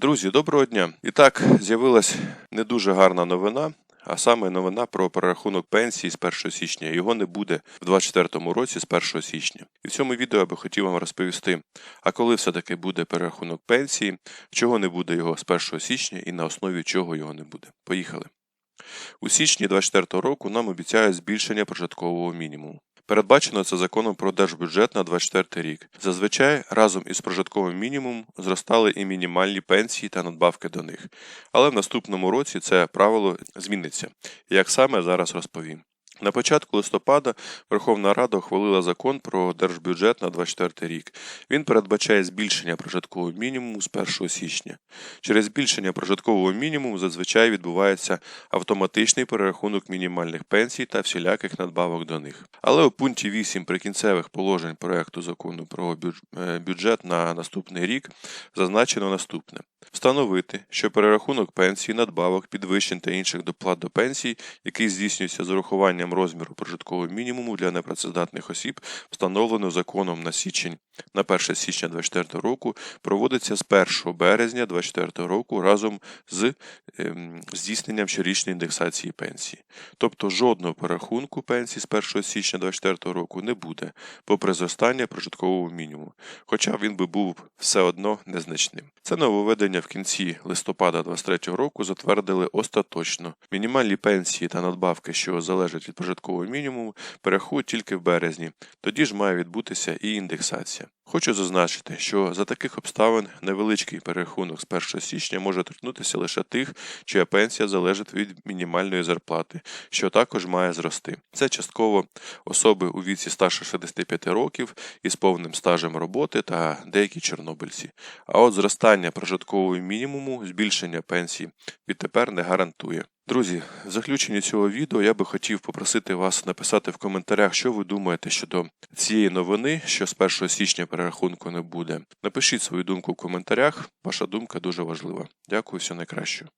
Друзі, доброго дня! І так, з'явилась не дуже гарна новина, а саме новина про перерахунок пенсії з 1 січня. Його не буде в 2024 році з 1 січня. І в цьому відео я би хотів вам розповісти, а коли все-таки буде перерахунок пенсії, чого не буде його з 1 січня і на основі чого його не буде. Поїхали. У січні 2024 року нам обіцяють збільшення прожиткового мінімуму. Передбачено це законом про держбюджет на 2024 рік. Зазвичай разом із прожитковим мінімумом зростали і мінімальні пенсії та надбавки до них. Але в наступному році це правило зміниться. Як саме зараз розповім. На початку листопада Верховна Рада ухвалила закон про держбюджет на 2024 рік. Він передбачає збільшення прожиткового мінімуму з 1 січня. Через збільшення прожиткового мінімуму зазвичай відбувається автоматичний перерахунок мінімальних пенсій та всіляких надбавок до них. Але у пункті 8 прикінцевих положень проекту закону про е, бюджет на наступний рік зазначено наступне: встановити, що перерахунок пенсій, надбавок, підвищень та інших доплат до пенсій, який здійснюється з урахуванням розміру прожиткового мінімуму для непрацездатних осіб, встановлено законом на січень на 1 січня 2024 року, проводиться з 1 березня 2024 року разом з ем, здійсненням щорічної індексації пенсії. Тобто жодного перерахунку пенсії з 1 січня 2024 року не буде, попри зростання прожиткового мінімуму, хоча він би був все одно незначним. Це нововведення в кінці листопада 2023 року затвердили остаточно. Мінімальні пенсії та надбавки, що залежать від прожиткового мінімуму, перерахують тільки в березні. Тоді ж має відбутися і індексація. Хочу зазначити, що за таких обставин невеличкий перерахунок з 1 січня може торкнутися лише тих, чия пенсія залежить від мінімальної зарплати, що також має зрости. Це частково особи у віці старше 65 років із повним стажем роботи та деякі чорнобильці. А от зростання прожиткового мінімуму, збільшення пенсій відтепер не гарантує. Друзі, в заключенні цього відео я би хотів попросити вас написати в коментарях, що ви думаєте щодо цієї новини, що з 1 січня перерахунку не буде. Напишіть свою думку в коментарях. Ваша думка дуже важлива. Дякую, все найкращого.